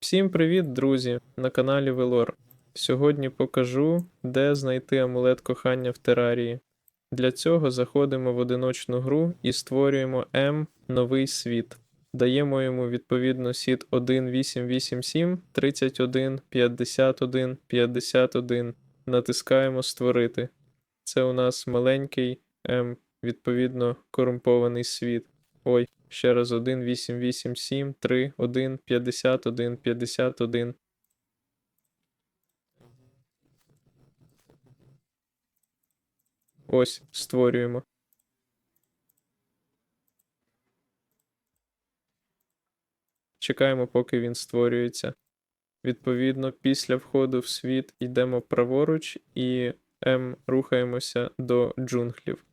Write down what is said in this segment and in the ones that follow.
Всім привіт, друзі! На каналі Велор. Сьогодні покажу, де знайти амулет кохання в терарії. Для цього заходимо в одиночну гру і створюємо М новий світ. Даємо йому відповідно сіт 1887 31 51 51. Натискаємо Створити. Це у нас маленький М, відповідно, корумпований світ. Ой, ще раз 1, 8, 8, 7, 3, 1, 51, 51. Ось, створюємо. Чекаємо, поки він створюється. Відповідно, після входу в світ йдемо праворуч і М рухаємося до джунглів.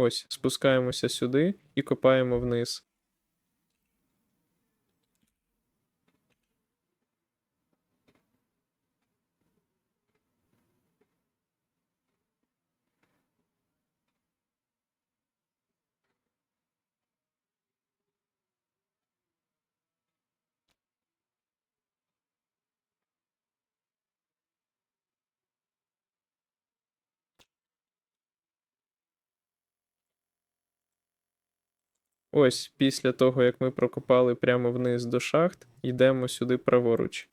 Ось, спускаємося сюди і копаємо вниз. Ось після того, як ми прокопали прямо вниз до шахт, йдемо сюди праворуч.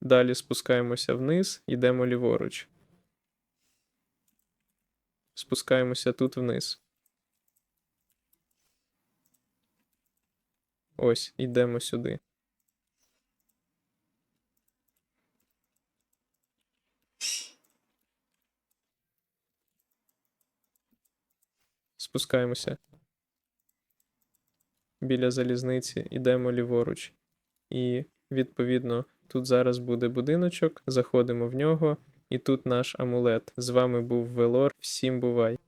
Далі спускаємося вниз, йдемо ліворуч. Спускаємося тут вниз. Ось, йдемо сюди. Спускаємося. Біля залізниці йдемо ліворуч. І, відповідно, тут зараз буде будиночок, заходимо в нього, і тут наш амулет. З вами був Велор. Всім бувай!